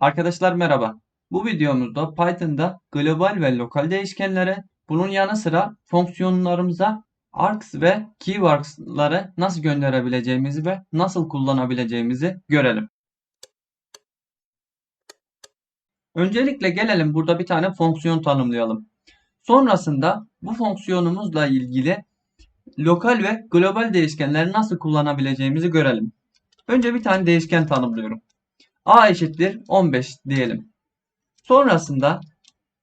Arkadaşlar merhaba. Bu videomuzda Python'da global ve lokal değişkenlere, bunun yanı sıra fonksiyonlarımıza args ve keywords'ları nasıl gönderebileceğimizi ve nasıl kullanabileceğimizi görelim. Öncelikle gelelim burada bir tane fonksiyon tanımlayalım. Sonrasında bu fonksiyonumuzla ilgili lokal ve global değişkenleri nasıl kullanabileceğimizi görelim. Önce bir tane değişken tanımlıyorum. A eşittir 15 diyelim. Sonrasında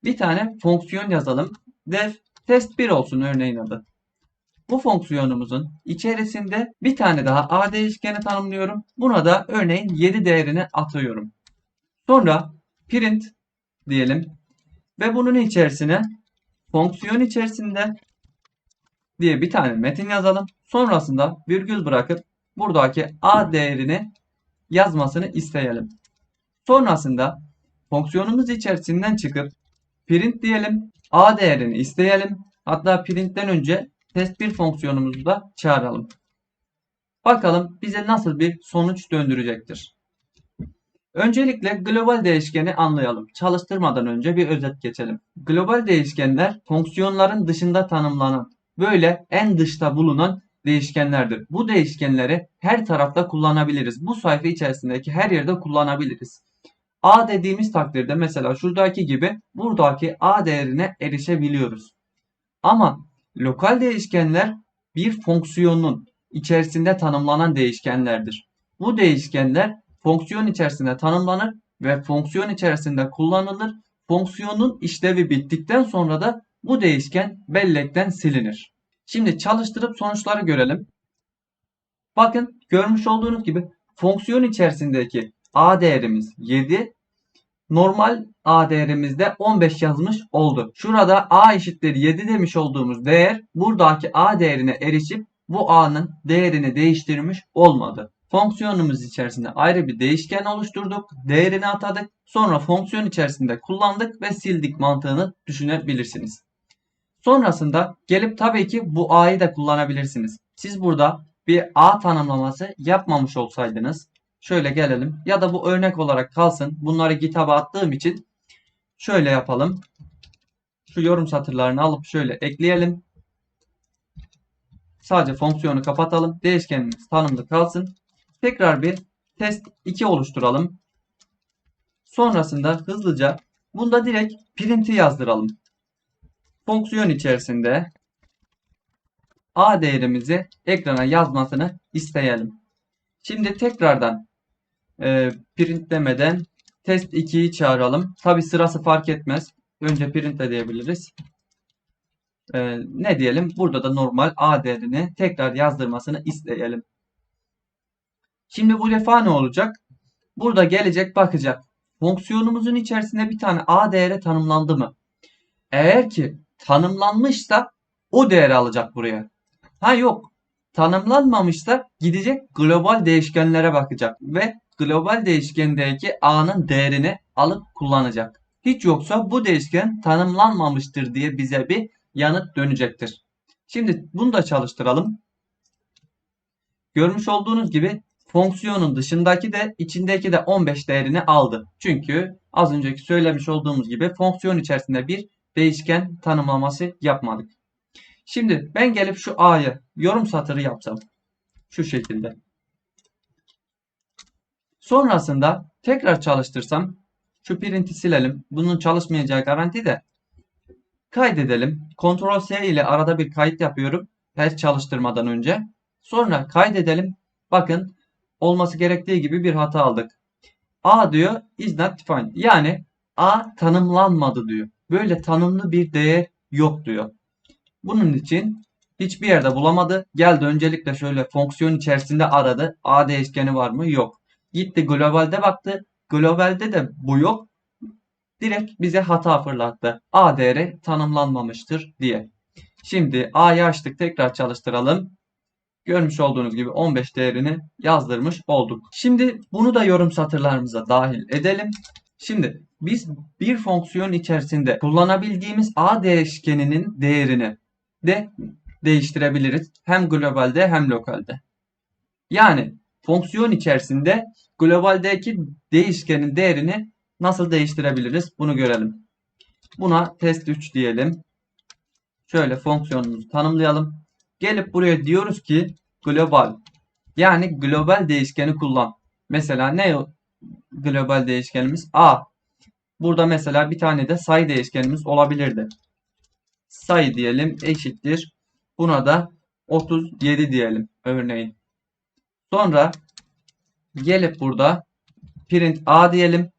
bir tane fonksiyon yazalım. Def test 1 olsun örneğin adı. Bu fonksiyonumuzun içerisinde bir tane daha a değişkeni tanımlıyorum. Buna da örneğin 7 değerini atıyorum. Sonra print diyelim ve bunun içerisine fonksiyon içerisinde diye bir tane metin yazalım. Sonrasında virgül bırakıp buradaki a değerini yazmasını isteyelim. Sonrasında fonksiyonumuz içerisinden çıkıp print diyelim. A değerini isteyelim. Hatta printten önce test1 fonksiyonumuzu da çağıralım. Bakalım bize nasıl bir sonuç döndürecektir. Öncelikle global değişkeni anlayalım. Çalıştırmadan önce bir özet geçelim. Global değişkenler fonksiyonların dışında tanımlanan, böyle en dışta bulunan değişkenlerdir. Bu değişkenleri her tarafta kullanabiliriz. Bu sayfa içerisindeki her yerde kullanabiliriz. A dediğimiz takdirde mesela şuradaki gibi buradaki A değerine erişebiliyoruz. Ama lokal değişkenler bir fonksiyonun içerisinde tanımlanan değişkenlerdir. Bu değişkenler fonksiyon içerisinde tanımlanır ve fonksiyon içerisinde kullanılır. Fonksiyonun işlevi bittikten sonra da bu değişken bellekten silinir. Şimdi çalıştırıp sonuçları görelim. Bakın görmüş olduğunuz gibi fonksiyon içerisindeki a değerimiz 7. Normal a değerimizde 15 yazmış oldu. Şurada a eşittir 7 demiş olduğumuz değer buradaki a değerine erişip bu a'nın değerini değiştirmiş olmadı. Fonksiyonumuz içerisinde ayrı bir değişken oluşturduk. Değerini atadık. Sonra fonksiyon içerisinde kullandık ve sildik mantığını düşünebilirsiniz. Sonrasında gelip tabii ki bu a'yı da kullanabilirsiniz. Siz burada bir a tanımlaması yapmamış olsaydınız şöyle gelelim ya da bu örnek olarak kalsın. Bunları GitHub'a attığım için şöyle yapalım. Şu yorum satırlarını alıp şöyle ekleyelim. Sadece fonksiyonu kapatalım. Değişkenimiz tanımlı kalsın. Tekrar bir test 2 oluşturalım. Sonrasında hızlıca bunda direkt print'i yazdıralım. Fonksiyon içerisinde a değerimizi ekrana yazmasını isteyelim. Şimdi tekrardan e, print demeden test 2'yi çağıralım. Tabi sırası fark etmez. Önce print de diyebiliriz. E, ne diyelim? Burada da normal a değerini tekrar yazdırmasını isteyelim. Şimdi bu defa ne olacak? Burada gelecek bakacak. Fonksiyonumuzun içerisinde bir tane a değeri tanımlandı mı? Eğer ki tanımlanmışsa o değeri alacak buraya. Ha yok. Tanımlanmamışsa gidecek global değişkenlere bakacak ve global değişkendeki a'nın değerini alıp kullanacak. Hiç yoksa bu değişken tanımlanmamıştır diye bize bir yanıt dönecektir. Şimdi bunu da çalıştıralım. Görmüş olduğunuz gibi fonksiyonun dışındaki de içindeki de 15 değerini aldı. Çünkü az önceki söylemiş olduğumuz gibi fonksiyon içerisinde bir değişken tanımlaması yapmadık. Şimdi ben gelip şu a'yı yorum satırı yapsam. Şu şekilde. Sonrasında tekrar çalıştırsam şu print'i silelim. Bunun çalışmayacağı garanti de kaydedelim. Ctrl S ile arada bir kayıt yapıyorum. Her çalıştırmadan önce. Sonra kaydedelim. Bakın olması gerektiği gibi bir hata aldık. A diyor is not defined. Yani A tanımlanmadı diyor. Böyle tanımlı bir değer yok diyor. Bunun için hiçbir yerde bulamadı. Geldi öncelikle şöyle fonksiyon içerisinde aradı. A değişkeni var mı? Yok. Gitti globalde baktı. Globalde de bu yok. Direkt bize hata fırlattı. A değeri tanımlanmamıştır diye. Şimdi A'yı açtık. Tekrar çalıştıralım. Görmüş olduğunuz gibi 15 değerini yazdırmış olduk. Şimdi bunu da yorum satırlarımıza dahil edelim. Şimdi biz bir fonksiyon içerisinde kullanabildiğimiz a değişkeninin değerini de değiştirebiliriz. Hem globalde hem lokalde. Yani fonksiyon içerisinde globaldeki değişkenin değerini nasıl değiştirebiliriz bunu görelim. Buna test 3 diyelim. Şöyle fonksiyonumuzu tanımlayalım. Gelip buraya diyoruz ki global. Yani global değişkeni kullan. Mesela ne global değişkenimiz? A. Burada mesela bir tane de sayı değişkenimiz olabilirdi. Sayı diyelim eşittir. Buna da 37 diyelim örneğin. Sonra gelip burada print a diyelim.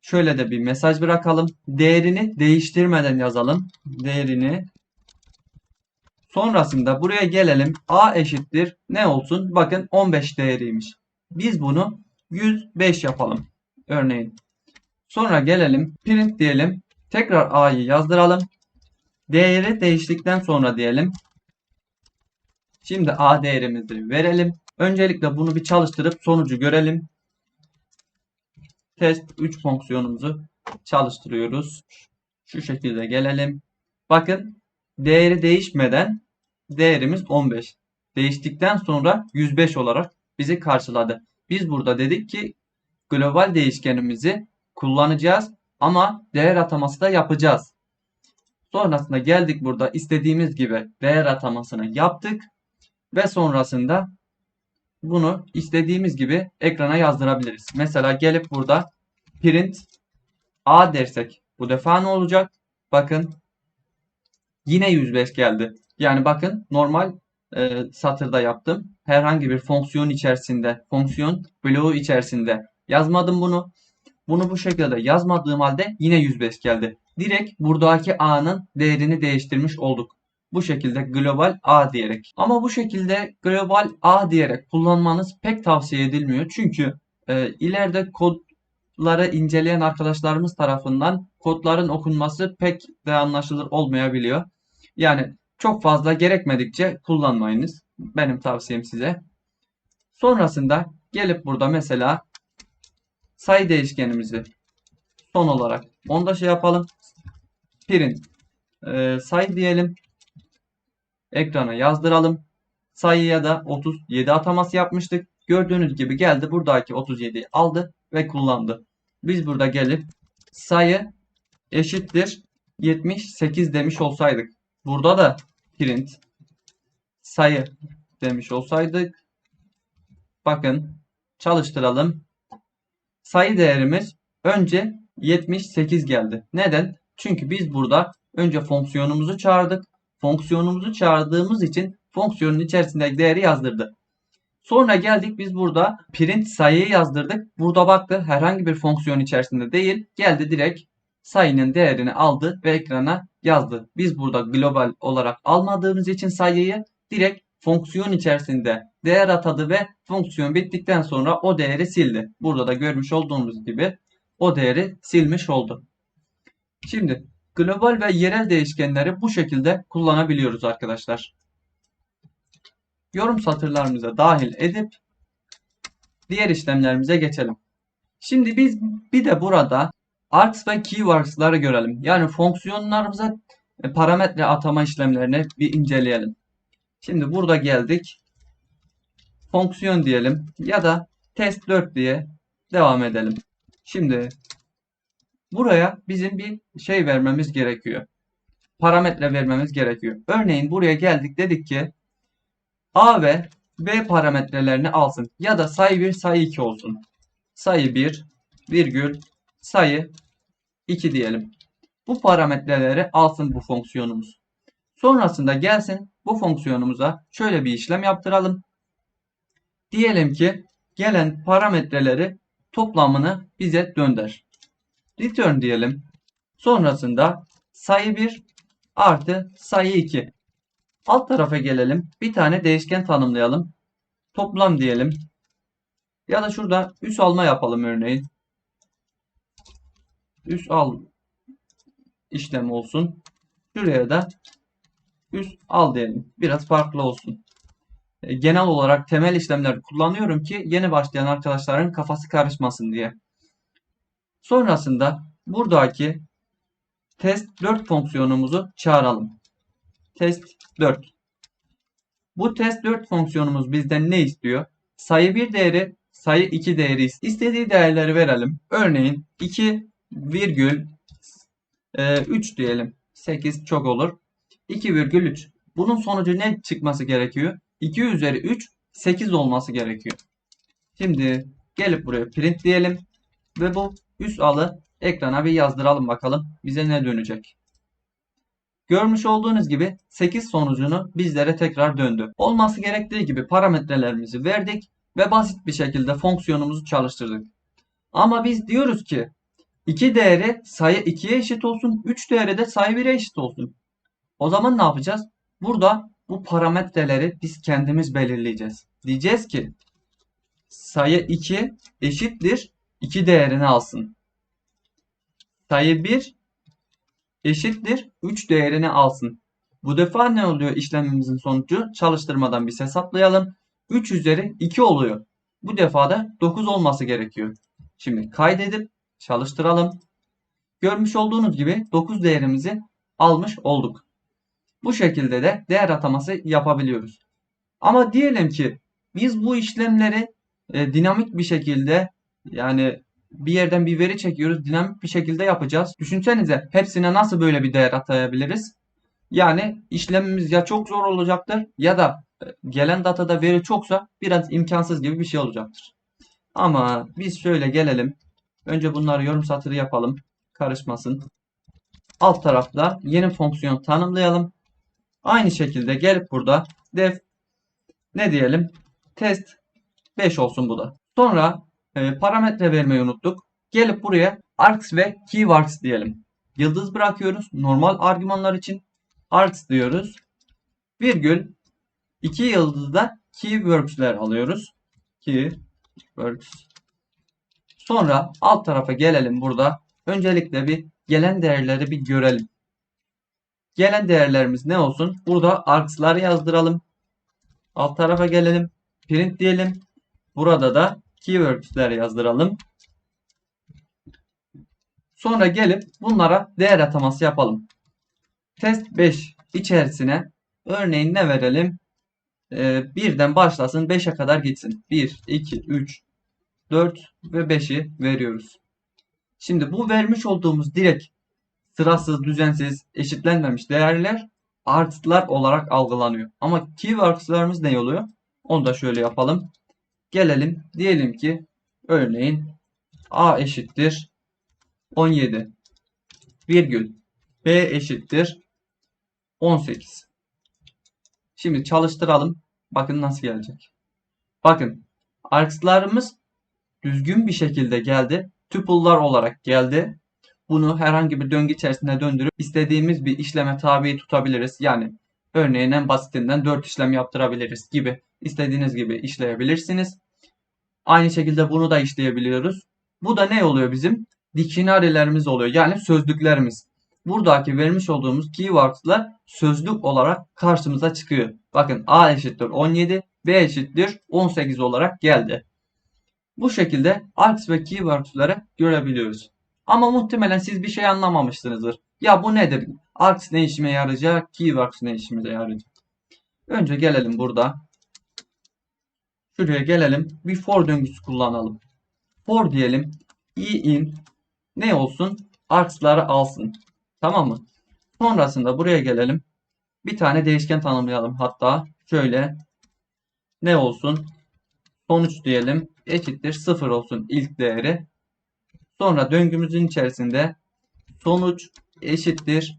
Şöyle de bir mesaj bırakalım. Değerini değiştirmeden yazalım. Değerini Sonrasında buraya gelelim. A eşittir. Ne olsun? Bakın 15 değeriymiş. Biz bunu 105 yapalım. Örneğin. Sonra gelelim. Print diyelim. Tekrar A'yı yazdıralım. Değeri değiştikten sonra diyelim. Şimdi A değerimizi verelim. Öncelikle bunu bir çalıştırıp sonucu görelim. Test 3 fonksiyonumuzu çalıştırıyoruz. Şu şekilde gelelim. Bakın değeri değişmeden değerimiz 15. Değiştikten sonra 105 olarak bizi karşıladı. Biz burada dedik ki global değişkenimizi kullanacağız ama değer ataması da yapacağız. Sonrasında geldik burada istediğimiz gibi değer atamasını yaptık ve sonrasında bunu istediğimiz gibi ekrana yazdırabiliriz. Mesela gelip burada print a dersek bu defa ne olacak? Bakın yine 105 geldi. Yani bakın normal e, satırda yaptım. Herhangi bir fonksiyon içerisinde, fonksiyon bloğu içerisinde yazmadım bunu. Bunu bu şekilde yazmadığım halde yine 105 geldi. Direkt buradaki a'nın değerini değiştirmiş olduk. Bu şekilde global a diyerek. Ama bu şekilde global a diyerek kullanmanız pek tavsiye edilmiyor. Çünkü e, ileride kodları inceleyen arkadaşlarımız tarafından kodların okunması pek de anlaşılır olmayabiliyor. Yani çok fazla gerekmedikçe kullanmayınız. Benim tavsiyem size. Sonrasında gelip burada mesela sayı değişkenimizi son olarak onda şey yapalım. Print e, sayı diyelim. Ekrana yazdıralım. Sayıya da 37 ataması yapmıştık. Gördüğünüz gibi geldi buradaki 37'yi aldı ve kullandı. Biz burada gelip sayı eşittir 78 demiş olsaydık. Burada da print sayı demiş olsaydık bakın çalıştıralım. Sayı değerimiz önce 78 geldi. Neden? Çünkü biz burada önce fonksiyonumuzu çağırdık. Fonksiyonumuzu çağırdığımız için fonksiyonun içerisindeki değeri yazdırdı. Sonra geldik biz burada print sayıyı yazdırdık. Burada baktı herhangi bir fonksiyon içerisinde değil. Geldi direkt sayının değerini aldı ve ekrana yazdı. Biz burada global olarak almadığımız için sayıyı direkt fonksiyon içerisinde değer atadı ve fonksiyon bittikten sonra o değeri sildi. Burada da görmüş olduğumuz gibi o değeri silmiş oldu. Şimdi global ve yerel değişkenleri bu şekilde kullanabiliyoruz arkadaşlar. Yorum satırlarımıza dahil edip diğer işlemlerimize geçelim. Şimdi biz bir de burada args ve keywords'ları görelim. Yani fonksiyonlarımıza parametre atama işlemlerini bir inceleyelim. Şimdi burada geldik. Fonksiyon diyelim ya da test 4 diye devam edelim. Şimdi buraya bizim bir şey vermemiz gerekiyor. Parametre vermemiz gerekiyor. Örneğin buraya geldik dedik ki A ve B parametrelerini alsın. Ya da sayı 1 sayı 2 olsun. Sayı 1 virgül sayı 2 diyelim. Bu parametreleri alsın bu fonksiyonumuz. Sonrasında gelsin bu fonksiyonumuza şöyle bir işlem yaptıralım. Diyelim ki gelen parametreleri toplamını bize dönder. Return diyelim. Sonrasında sayı 1 artı sayı 2. Alt tarafa gelelim. Bir tane değişken tanımlayalım. Toplam diyelim. Ya da şurada üs alma yapalım örneğin. Üs al işlem olsun. Şuraya da üst al diyelim. Biraz farklı olsun. E, genel olarak temel işlemler kullanıyorum ki yeni başlayan arkadaşların kafası karışmasın diye. Sonrasında buradaki test 4 fonksiyonumuzu çağıralım. Test 4. Bu test 4 fonksiyonumuz bizden ne istiyor? Sayı 1 değeri, sayı 2 değeri istediği değerleri verelim. Örneğin 2 virgül e, 3 diyelim. 8 çok olur. 2,3. Bunun sonucu ne çıkması gerekiyor? 2 üzeri 3 8 olması gerekiyor. Şimdi gelip buraya print diyelim. Ve bu üst alı ekrana bir yazdıralım bakalım. Bize ne dönecek? Görmüş olduğunuz gibi 8 sonucunu bizlere tekrar döndü. Olması gerektiği gibi parametrelerimizi verdik ve basit bir şekilde fonksiyonumuzu çalıştırdık. Ama biz diyoruz ki 2 değeri sayı 2'ye eşit olsun, 3 değeri de sayı 1'e eşit olsun. O zaman ne yapacağız? Burada bu parametreleri biz kendimiz belirleyeceğiz. Diyeceğiz ki sayı 2 eşittir 2 değerini alsın. Sayı 1 eşittir 3 değerini alsın. Bu defa ne oluyor işlemimizin sonucu? Çalıştırmadan biz hesaplayalım. 3 üzeri 2 oluyor. Bu defa da 9 olması gerekiyor. Şimdi kaydedip çalıştıralım. Görmüş olduğunuz gibi 9 değerimizi almış olduk. Bu şekilde de değer ataması yapabiliyoruz. Ama diyelim ki biz bu işlemleri e, dinamik bir şekilde yani bir yerden bir veri çekiyoruz. Dinamik bir şekilde yapacağız. Düşünsenize hepsine nasıl böyle bir değer atayabiliriz? Yani işlemimiz ya çok zor olacaktır ya da e, gelen datada veri çoksa biraz imkansız gibi bir şey olacaktır. Ama biz şöyle gelelim. Önce bunları yorum satırı yapalım. Karışmasın. Alt tarafta yeni fonksiyon tanımlayalım. Aynı şekilde gelip burada def ne diyelim? Test 5 olsun bu da. Sonra e, parametre vermeyi unuttuk. Gelip buraya args ve keywords diyelim. Yıldız bırakıyoruz. Normal argümanlar için args diyoruz. Virgül iki yıldızda keywords'ler alıyoruz. Keywords. Sonra alt tarafa gelelim burada. Öncelikle bir gelen değerleri bir görelim. Gelen değerlerimiz ne olsun? Burada args'ları yazdıralım. Alt tarafa gelelim. Print diyelim. Burada da keywords'ler yazdıralım. Sonra gelip bunlara değer ataması yapalım. Test 5 içerisine örneğin ne verelim? Ee, birden başlasın 5'e kadar gitsin. 1, 2, 3, 4 ve 5'i veriyoruz. Şimdi bu vermiş olduğumuz direkt sırasız, düzensiz, eşitlenmemiş değerler artlar olarak algılanıyor. Ama keywords'larımız ne oluyor? Onu da şöyle yapalım. Gelelim. Diyelim ki örneğin A eşittir 17 virgül B eşittir 18. Şimdi çalıştıralım. Bakın nasıl gelecek. Bakın args'larımız düzgün bir şekilde geldi. Tuple'lar olarak geldi. Bunu herhangi bir döngü içerisinde döndürüp istediğimiz bir işleme tabi tutabiliriz. Yani örneğin en basitinden 4 işlem yaptırabiliriz gibi. istediğiniz gibi işleyebilirsiniz. Aynı şekilde bunu da işleyebiliyoruz. Bu da ne oluyor bizim? Dictionary'lerimiz oluyor. Yani sözlüklerimiz. Buradaki vermiş olduğumuz keywords'lar sözlük olarak karşımıza çıkıyor. Bakın A eşittir 17, B eşittir 18 olarak geldi. Bu şekilde args ve keywords'ları görebiliyoruz. Ama muhtemelen siz bir şey anlamamışsınızdır. Ya bu nedir? Args ne işime yarayacak? Keywords ne işimize yarayacak? Önce gelelim burada. Şuraya gelelim. Bir for döngüsü kullanalım. For diyelim. i in ne olsun? Args'ları alsın. Tamam mı? Sonrasında buraya gelelim. Bir tane değişken tanımlayalım. Hatta şöyle ne olsun? Sonuç diyelim. Eşittir 0 olsun ilk değeri. Sonra döngümüzün içerisinde sonuç eşittir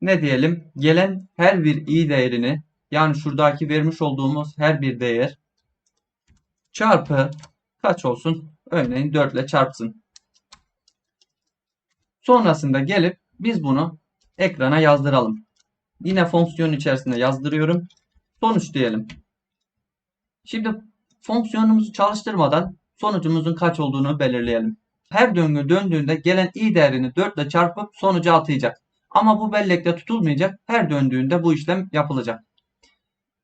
ne diyelim? Gelen her bir i değerini yani şuradaki vermiş olduğumuz her bir değer çarpı kaç olsun? Örneğin 4 ile çarpsın. Sonrasında gelip biz bunu ekrana yazdıralım. Yine fonksiyon içerisinde yazdırıyorum. Sonuç diyelim. Şimdi fonksiyonumuzu çalıştırmadan sonucumuzun kaç olduğunu belirleyelim. Her döngü döndüğünde gelen i değerini 4 ile çarpıp sonucu atayacak. Ama bu bellekte tutulmayacak. Her döndüğünde bu işlem yapılacak.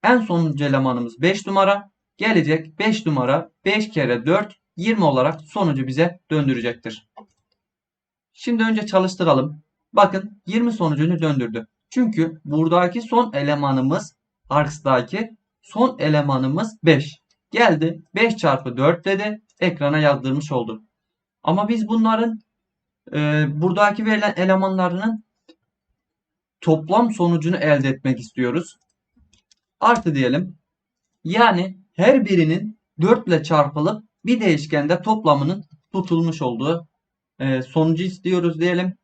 En sonuncu elemanımız 5 numara. Gelecek 5 numara 5 kere 4 20 olarak sonucu bize döndürecektir. Şimdi önce çalıştıralım. Bakın 20 sonucunu döndürdü. Çünkü buradaki son elemanımız args'daki son elemanımız 5. Geldi 5 çarpı 4 dedi ekrana yazdırmış oldu. Ama biz bunların e, buradaki verilen elemanlarının toplam sonucunu elde etmek istiyoruz. Artı diyelim. Yani her birinin 4 ile çarpılıp bir değişkende toplamının tutulmuş olduğu e, sonucu istiyoruz diyelim.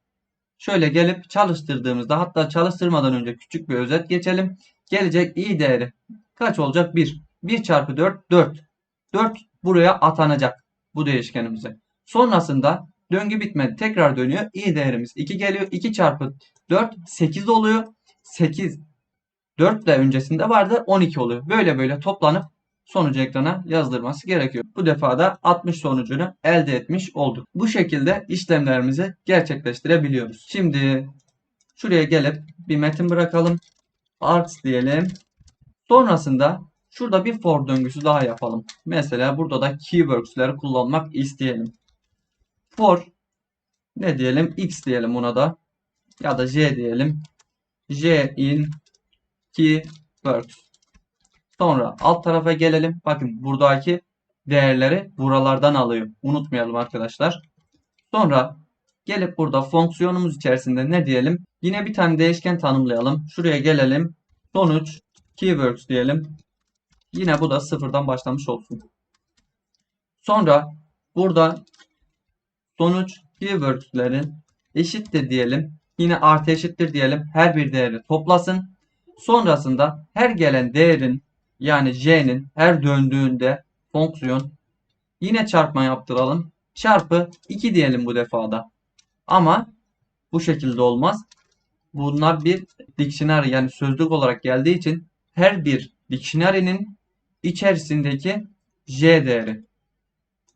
Şöyle gelip çalıştırdığımızda hatta çalıştırmadan önce küçük bir özet geçelim. Gelecek i değeri kaç olacak? 1. 1 çarpı 4 4. 4 buraya atanacak bu değişkenimize. Sonrasında döngü bitmedi. Tekrar dönüyor. i değerimiz 2 geliyor. 2 çarpı 4 8 oluyor. 8 4 de öncesinde vardı 12 oluyor. Böyle böyle toplanıp sonucu ekrana yazdırması gerekiyor. Bu defa da 60 sonucunu elde etmiş olduk. Bu şekilde işlemlerimizi gerçekleştirebiliyoruz. Şimdi şuraya gelip bir metin bırakalım. Arts diyelim. Sonrasında şurada bir for döngüsü daha yapalım. Mesela burada da keywords'leri kullanmak isteyelim. For ne diyelim? X diyelim buna da. Ya da J diyelim. J in keywords. Sonra alt tarafa gelelim. Bakın buradaki değerleri buralardan alıyor. Unutmayalım arkadaşlar. Sonra gelip burada fonksiyonumuz içerisinde ne diyelim? Yine bir tane değişken tanımlayalım. Şuraya gelelim. Sonuç keywords diyelim. Yine bu da sıfırdan başlamış olsun. Sonra burada sonuç keywords'lerin eşittir diyelim. Yine artı eşittir diyelim. Her bir değeri toplasın. Sonrasında her gelen değerin yani j'nin her döndüğünde fonksiyon yine çarpma yaptıralım. Çarpı 2 diyelim bu defada. Ama bu şekilde olmaz. Bunlar bir dictionary yani sözlük olarak geldiği için her bir dictionary'nin içerisindeki j değeri.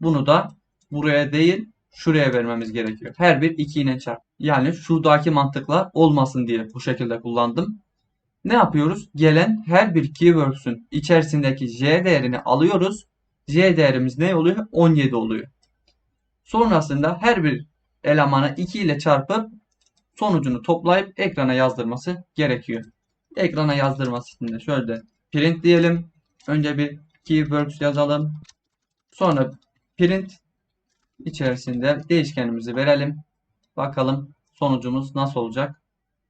Bunu da buraya değil şuraya vermemiz gerekiyor. Her bir 2 ile çarp. Yani şuradaki mantıkla olmasın diye bu şekilde kullandım. Ne yapıyoruz? Gelen her bir keywords'ün içerisindeki j değerini alıyoruz. J değerimiz ne oluyor? 17 oluyor. Sonrasında her bir elemanı 2 ile çarpıp sonucunu toplayıp ekrana yazdırması gerekiyor. Ekrana yazdırması için de şöyle print diyelim. Önce bir keywords yazalım. Sonra print içerisinde değişkenimizi verelim. Bakalım sonucumuz nasıl olacak.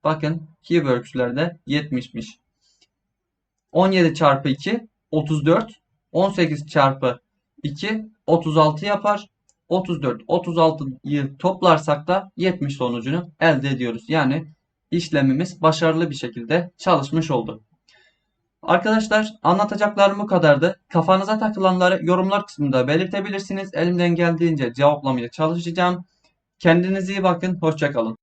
Bakın keywords'lerde 70'miş. 17 çarpı 2 34. 18 çarpı 2 36 yapar. 34 36'yı toplarsak da 70 sonucunu elde ediyoruz. Yani işlemimiz başarılı bir şekilde çalışmış oldu. Arkadaşlar anlatacaklarım bu kadardı. Kafanıza takılanları yorumlar kısmında belirtebilirsiniz. Elimden geldiğince cevaplamaya çalışacağım. Kendinize iyi bakın. Hoşçakalın.